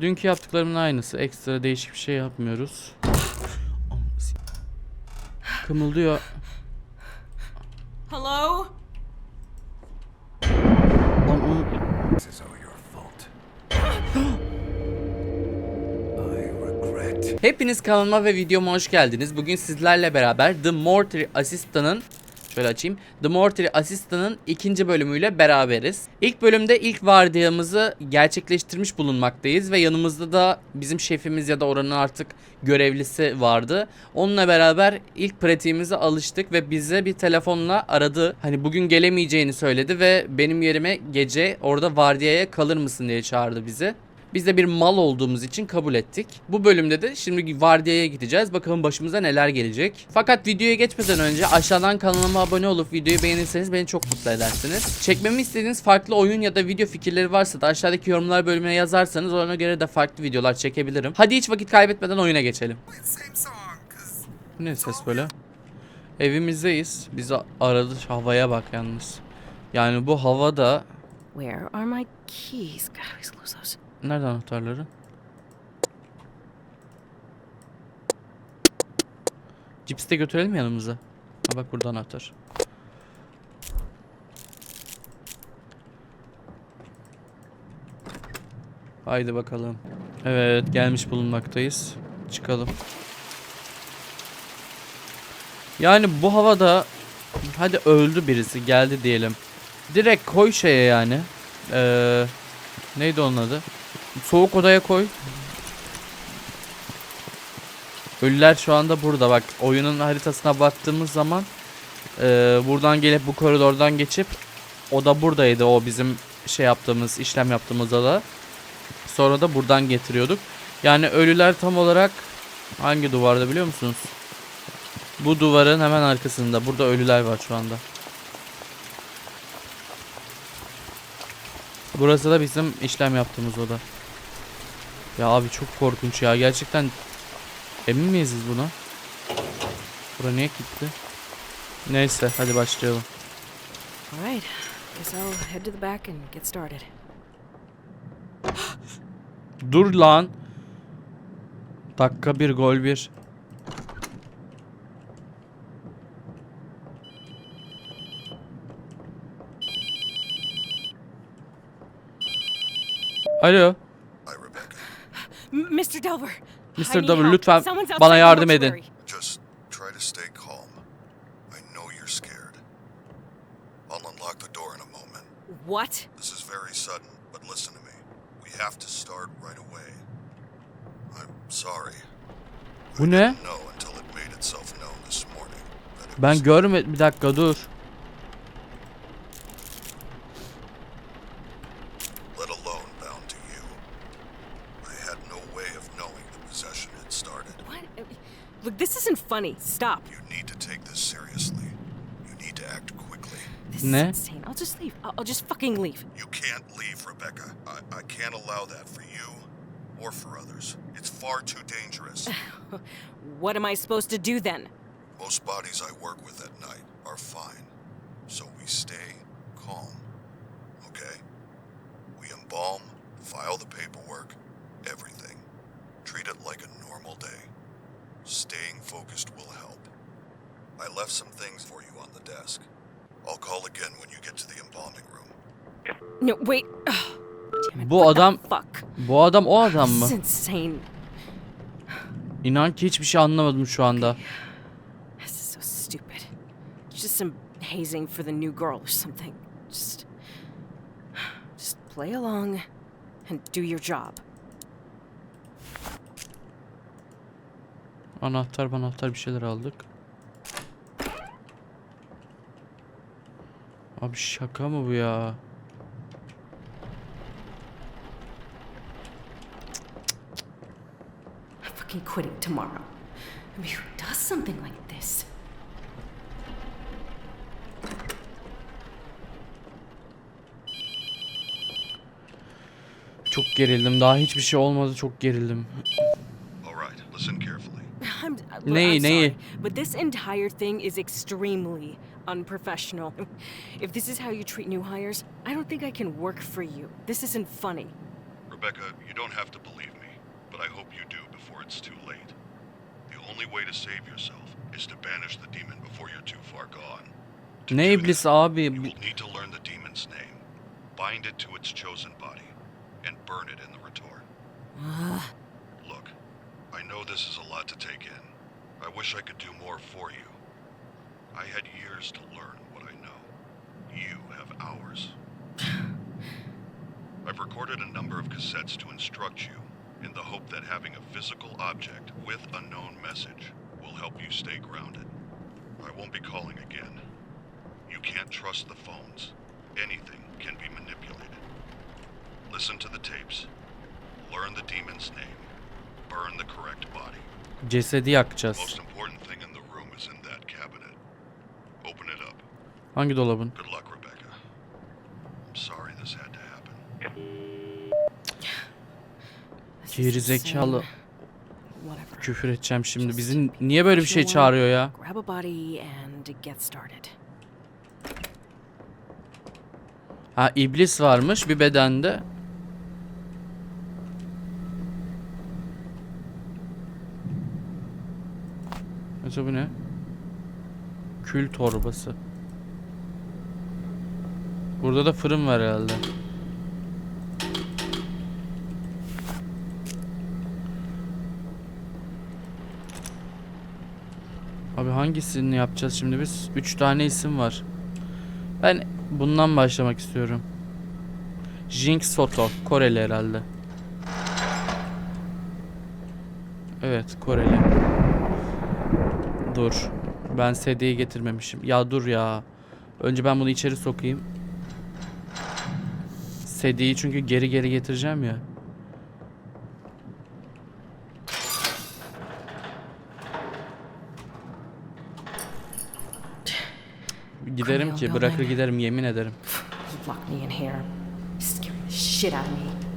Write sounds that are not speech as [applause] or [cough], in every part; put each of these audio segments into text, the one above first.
Dünkü yaptıklarımın aynısı. Ekstra değişik bir şey yapmıyoruz. Kımıldıyor. Hello? Lan onu-. Hepiniz kanalıma ve videoma hoş geldiniz. Bugün sizlerle beraber The Mortuary Assistant'ın Şöyle açayım. The Mortuary Assistant'ın ikinci bölümüyle beraberiz. İlk bölümde ilk vardiyamızı gerçekleştirmiş bulunmaktayız ve yanımızda da bizim şefimiz ya da oranın artık görevlisi vardı. Onunla beraber ilk pratiğimize alıştık ve bize bir telefonla aradı. Hani bugün gelemeyeceğini söyledi ve benim yerime gece orada vardiyaya kalır mısın diye çağırdı bizi. Biz de bir mal olduğumuz için kabul ettik. Bu bölümde de şimdi vardiyaya gideceğiz. Bakalım başımıza neler gelecek. Fakat videoya geçmeden önce aşağıdan kanalıma abone olup videoyu beğenirseniz beni çok mutlu edersiniz. Çekmemi istediğiniz farklı oyun ya da video fikirleri varsa da aşağıdaki yorumlar bölümüne yazarsanız ona göre de farklı videolar çekebilirim. Hadi hiç vakit kaybetmeden oyuna geçelim. Ne ses böyle? Evimizdeyiz. Bizi aradı. Havaya bak yalnız. Yani bu havada... Where are my keys? God. Nerede anahtarları? Cipsi de götürelim yanımıza. Ha bak burada anahtar. Haydi bakalım. Evet gelmiş bulunmaktayız. Çıkalım. Yani bu havada hadi öldü birisi geldi diyelim. Direkt koy şeye yani. Eee neydi onun adı? Soğuk odaya koy. Ölüler şu anda burada bak. Oyunun haritasına baktığımız zaman eee, buradan gelip bu koridordan geçip o da buradaydı o bizim şey yaptığımız işlem yaptığımız oda. Sonra da buradan getiriyorduk. Yani ölüler tam olarak hangi duvarda biliyor musunuz? Bu duvarın hemen arkasında. Burada ölüler var şu anda. Burası da bizim işlem yaptığımız oda. Ya abi çok korkunç ya. Gerçekten emin miyiz biz buna? Bura niye gitti? Neyse hadi başlayalım. All right. Guess I'll head to the back and get started. [gasps] Dur lan. Dakika bir gol bir. Alo. Mr. Delver. Mr. help. lütfen bana yardım edin. Just try to stay calm. I know you're scared. I'll unlock the door in a moment. What? This is very sudden, but listen to me. We have to start right away. I'm sorry. Bu ne? didn't know until it made itself known this morning that it was Ben görmedim. Bir dakika dur. Funny. Stop. You need to take this seriously. You need to act quickly. This Ne? is insane. I'll just leave. I'll, I'll just fucking leave. You can't leave, Rebecca. I, I can't allow that for you or for others. It's far too dangerous. [laughs] What am I supposed to do then? Most bodies I work with at night are fine, so we stay calm. Okay? We embalm, file the paperwork, everything. Treat it like a normal day. Staying focused will help. I left some things for you on the desk. I'll call again when you get to the embalming room. No, wait. Ugh. Damn it. Bu what the adam- Fuck. Bu adam o adam This is insane. İnan ki hiçbir şey anlamadım şu anda. This is so stupid. Just some hazing for the new girl or something. Just. Just play along and do your job. Anahtar anahtar bir şeyler aldık. Abi şaka mı bu ya? I'm fucking quitting tomorrow. I mean, who does something like this? Çok gerildim. Daha hiçbir şey olmadı. Çok gerildim. All right, listen carefully. I'm, look, Neyi, I'm neyi? sorry, but this entire thing is extremely unprofessional. [laughs] If this is how you treat new hires, I don't think I can work for you. This isn't funny. Rebecca, you don't have to believe me, but I hope you do before it's too late. The only way to save yourself is to banish the demon before you're too far gone. To Ne do iblis abi. You will need to learn the demon's name, bind it to its chosen body, and burn it in the retort. Look, I know this is a lot to take in. I wish I could do more for you. I had years to learn what I know. You have hours. [sighs] I've recorded a number of cassettes to instruct you in the hope that having a physical object with a known message will help you stay grounded. I won't be calling again. You can't trust the phones. Anything can be manipulated. Listen to the tapes. Learn the demon's name. Burn the correct body. Cesedi yakacağız. Hangi dolabın? Geri zekalı. Küfür edeceğim şimdi. Bizi niye böyle bir şey çağırıyor ya? Ha iblis varmış bir bedende. Acaba ne? Kül torbası. Burada da fırın var herhalde. Abi hangisini yapacağız şimdi biz? Üç tane isim var. Ben bundan başlamak istiyorum. Jink Soto. Koreli herhalde. Evet Koreli. Dur. Ben sedyeyi getirmemişim. Ya dur ya. Önce ben bunu içeri sokayım. Sedyeyi çünkü geri geri getireceğim ya. Giderim ki bırakır giderim yemin ederim. Lock me in here. Scaring the shit out of me.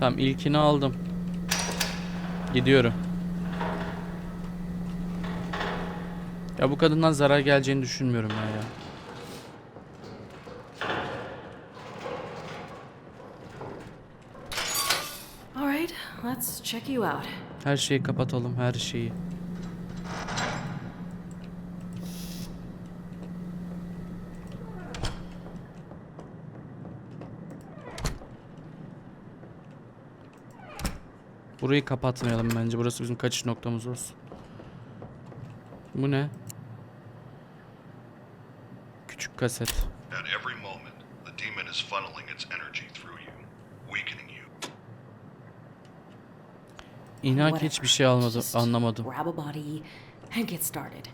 Tamam ilkini aldım. Gidiyorum. Ya bu kadından zarar geleceğini düşünmüyorum ya. All right, let's check you out. Her şeyi kapatalım her şeyi. Burayı kapatmayalım bence. Burası bizim kaçış noktamız olsun. Bu ne? Küçük kaset. At every moment, the demon is funneling its energy through you, weakening you. İnan ki hiçbir şey almadım, anlamadım. Grab a body and get started.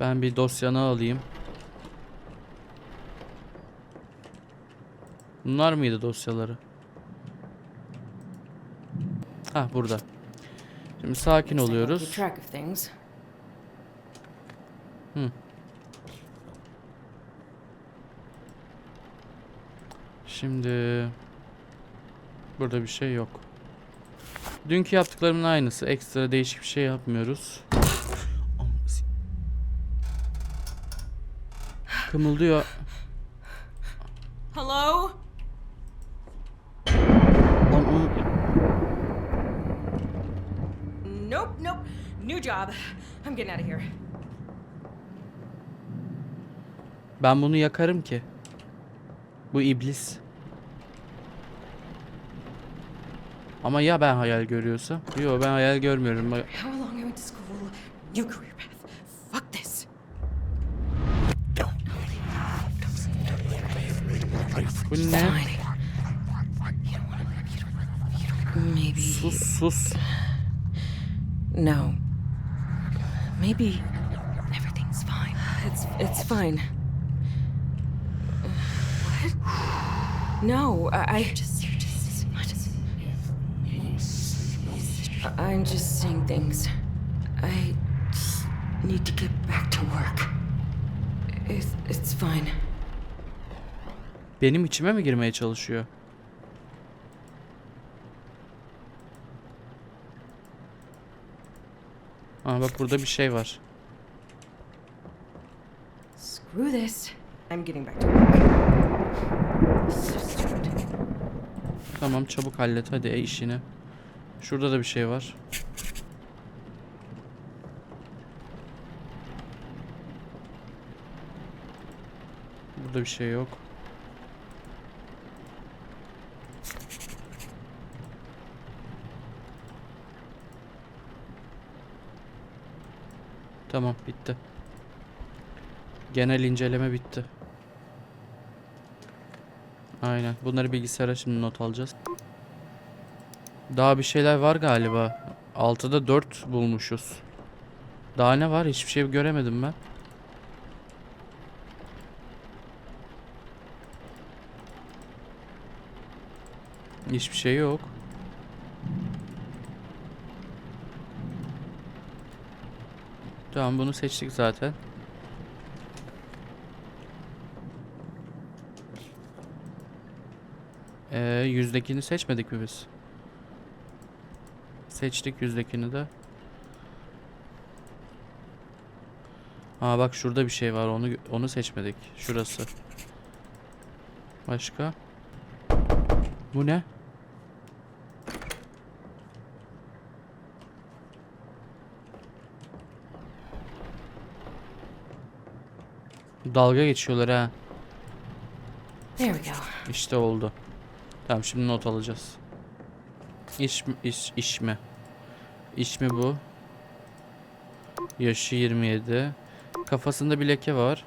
Ben bir dosyanı alayım. Bunlar mıydı dosyaları? Ha burada. Şimdi sakin oluyoruz. Things. Şimdi burada bir şey yok. Dünkü yaptıklarımın aynısı. Ekstra değişik bir şey yapmıyoruz. Kımıldıyor. Ben bunu yakarım ki. Bu iblis. Ama ya ben hayal görüyorsam? Yok ben hayal görmüyorum. Bu ne? Maybe. Sus sus. No. Maybe everything's fine. It's it's fine. No, I. You're just, you're just, I just. I'm just seeing things. I need to get back to work. It's, it's fine. Benim içime mi girmeye çalışıyor? Aa bak burada bir şey var. Screw this. I'm getting back to work. Tamam çabuk hallet hadi e işini. Şurada da bir şey var. Burada bir şey yok. Tamam bitti. Genel inceleme bitti. Aynen. Bunları bilgisayara şimdi not alacağız. Daha bir şeyler var galiba. 6'da 4 bulmuşuz. Daha ne var? Hiçbir şey göremedim ben. Hiçbir şey yok. Tamam bunu seçtik zaten. Ee, yüzdekini seçmedik mi biz? Seçtik yüzdekini de. Aa bak şurada bir şey var. Onu onu seçmedik. Şurası. Başka? Bu ne? Dalga geçiyorlar ha. There we go. İşte oldu. Tamam şimdi not alacağız. İş iş, iş mi? İş mi bu? Yaşı 27. Kafasında bir leke var.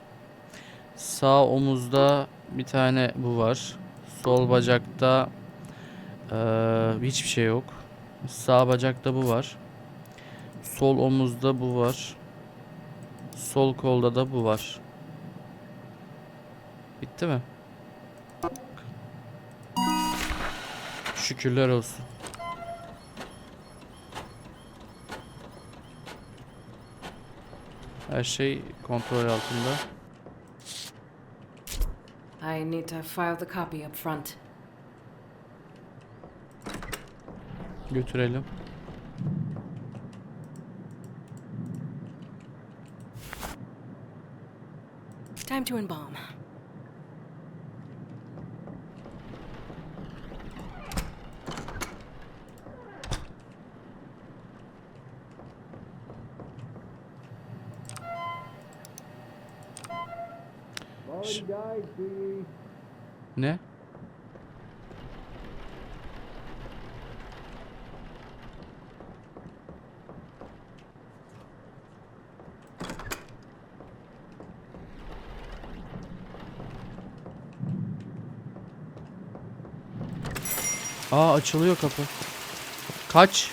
Sağ omuzda bir tane bu var. Sol bacakta eee, hiçbir şey yok. Sağ bacakta bu var. Sol omuzda bu var. Sol kolda da bu var. Bitti mi? Şükürler olsun. Her şey kontrol altında. I need to file the copy up front. Götürelim. Time to embalm. Ş- Ne? Aa açılıyor kapı. Kaç.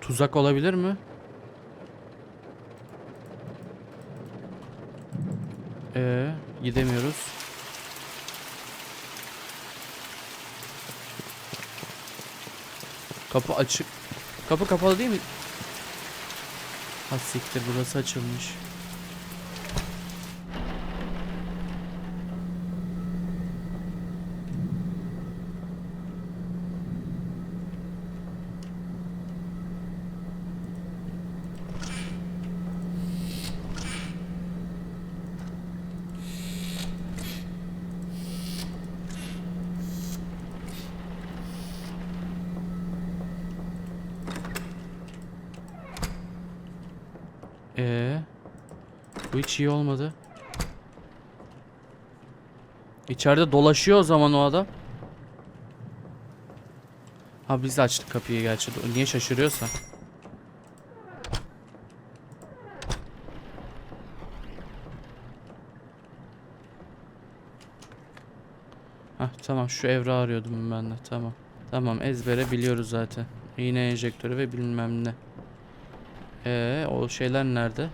Tuzak olabilir mi? Ee, gidemiyoruz. Kapı açık. Kapı kapalı değil mi? Ha siktir burası açılmış. Ee, bu hiç iyi olmadı. İçeride dolaşıyor o zaman o adam. Ha biz açtık kapıyı gerçi. Niye şaşırıyorsa. Hah tamam şu evrağı arıyordum ben de tamam. Tamam ezbere biliyoruz zaten. İğne enjektörü ve bilmem ne. Ee, o şeyler nerede?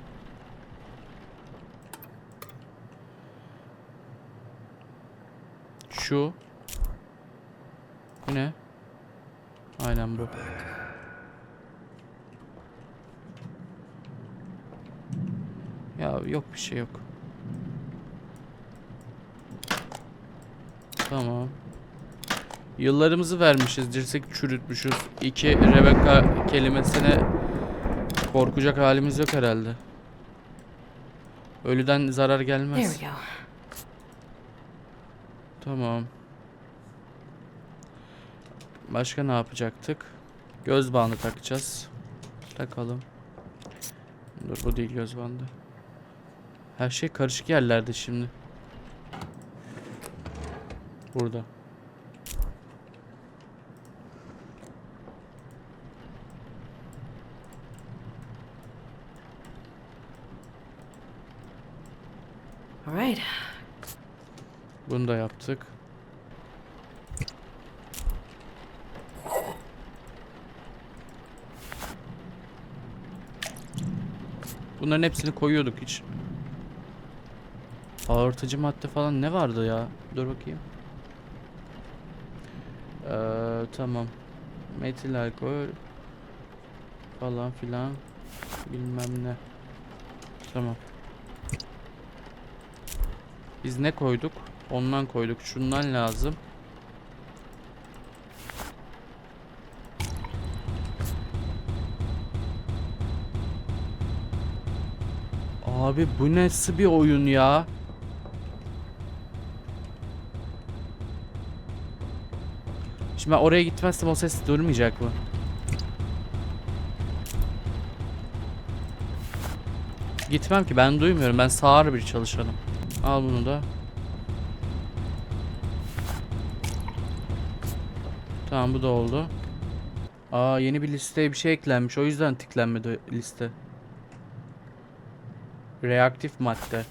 Şu. Bu ne? Aynen bu. Ya yok bir şey yok. Tamam. Yıllarımızı vermişiz, dirsek çürütmüşüz. İki Rebecca kelimesine korkacak halimiz yok herhalde. Ölüden zarar gelmez. Tamam. Başka ne yapacaktık? Göz bandı takacağız. Takalım. Dur bu değil göz bandı. Her şey karışık yerlerde şimdi. Burada. All right. Bunu da yaptık. Bunların hepsini koyuyorduk hiç. Ağırtıcı madde falan ne vardı ya? Dur bakayım. Ee, tamam. Metil alkol falan filan bilmem ne. Tamam. Biz ne koyduk? Ondan koyduk. Şundan lazım. Abi bu nasıl bir oyun ya? Şimdi ben oraya gitmezsem o ses durmayacak mı? Gitmem ki ben duymuyorum. Ben sağır bir çalışanım. Al bunu da. Tamam bu da oldu. Aa yeni bir listeye bir şey eklenmiş. O yüzden tıklanmadı liste. Reaktif madde.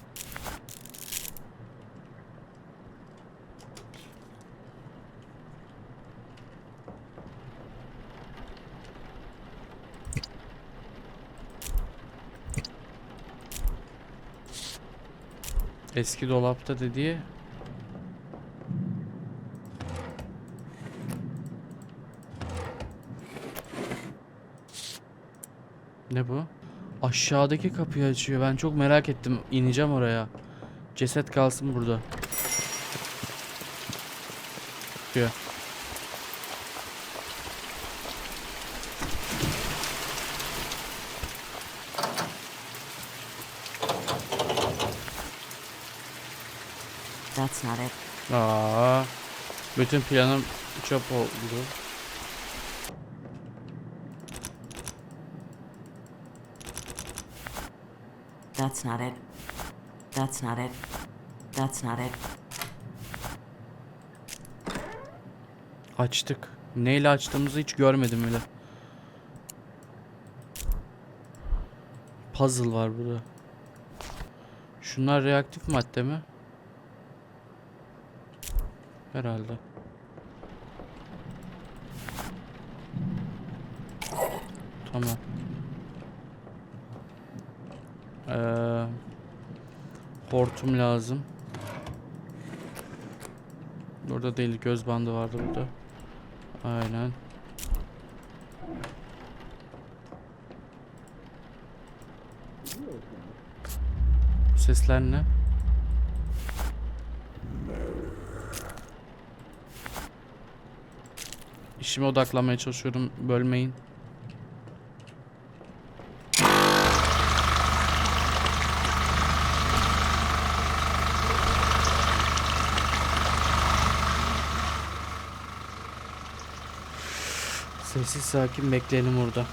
Eski dolapta dediği Ne bu? Aşağıdaki kapıyı açıyor. Ben çok merak ettim. İneceğim oraya. Ceset kalsın burada. Çıkıyor. That's not it. Aa, bütün planım çöp oldu. That's not it. That's not it. That's not it. Açtık. Neyle açtığımızı hiç görmedim bile. Puzzle var burada. Şunlar reaktif madde mi? Herhalde. Tamam. Ee, hortum lazım. Burada değil göz bandı vardı burada. Aynen. Sesler? İşime odaklanmaya çalışıyorum. Bölmeyin. Sessiz sakin bekleyelim orada.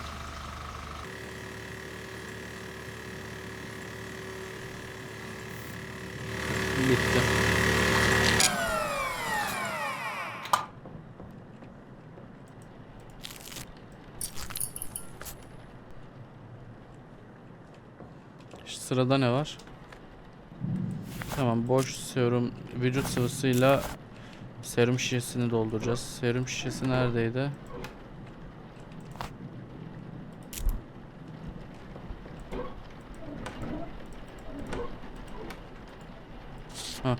Bitti. Şu Sırada ne var? Tamam boş serum vücut sıvısıyla serum şişesini dolduracağız. Serum şişesi neredeydi? Ha.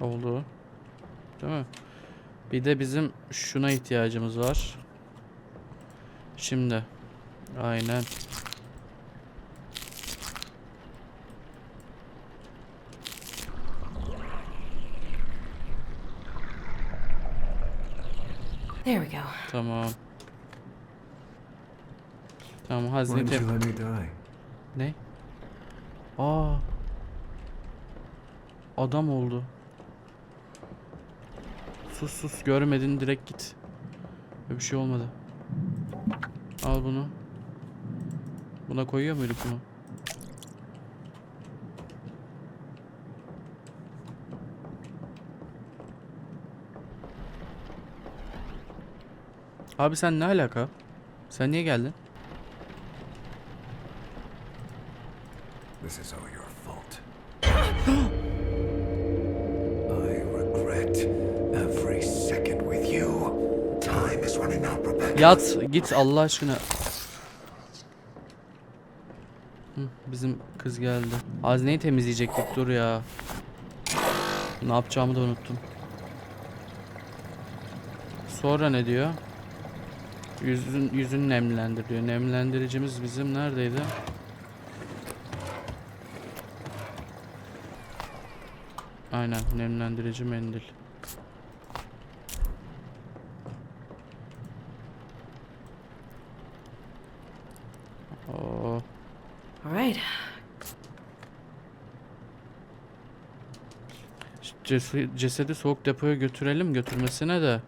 Oldu. Değil mi? Bir de bizim şuna ihtiyacımız var. Şimdi Aynen. There we go. Tamam. Tamam hazine? Ne? Aa. Adam oldu. Sus sus görmedin direkt git. Bir şey olmadı. Al bunu. Buna koyuyor muyduk bunu? Abi sen ne alaka? Sen niye geldin? Yat git Allah aşkına. Hı, bizim kız geldi. Hazneyi temizleyecektik dur ya. Ne yapacağımı da unuttum. Sonra ne diyor? Yüzün yüzünü nemlendir diyor. Nemlendiricimiz bizim neredeydi? Aynen nemlendirici mendil. Cesedi, cesedi soğuk depoya götürelim götürmesine de.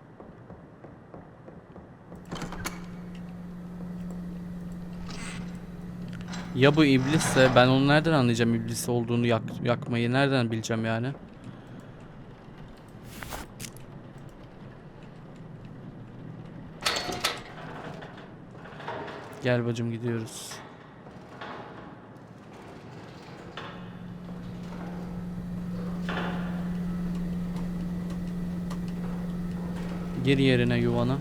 Ya bu iblisse ben onu nereden anlayacağım iblis olduğunu yak, yakmayı nereden bileceğim yani? Gel bacım gidiyoruz. Gir yerine yuvana.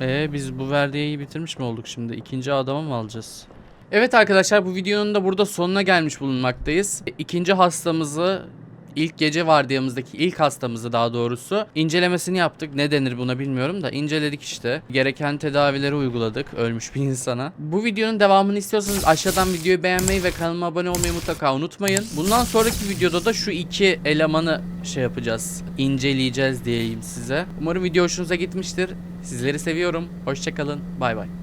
Ee biz bu verdiyeyi bitirmiş mi olduk şimdi? İkinci adamı mı alacağız? Evet arkadaşlar bu videonun da burada sonuna gelmiş bulunmaktayız. İkinci hastamızı ilk gece vardiyamızdaki ilk hastamızı daha doğrusu incelemesini yaptık. Ne denir buna bilmiyorum da inceledik işte. Gereken tedavileri uyguladık ölmüş bir insana. Bu videonun devamını istiyorsanız aşağıdan videoyu beğenmeyi ve kanalıma abone olmayı mutlaka unutmayın. Bundan sonraki videoda da şu iki elemanı şey yapacağız. inceleyeceğiz diyeyim size. Umarım video hoşunuza gitmiştir. Sizleri seviyorum. Hoşçakalın. Bay bay.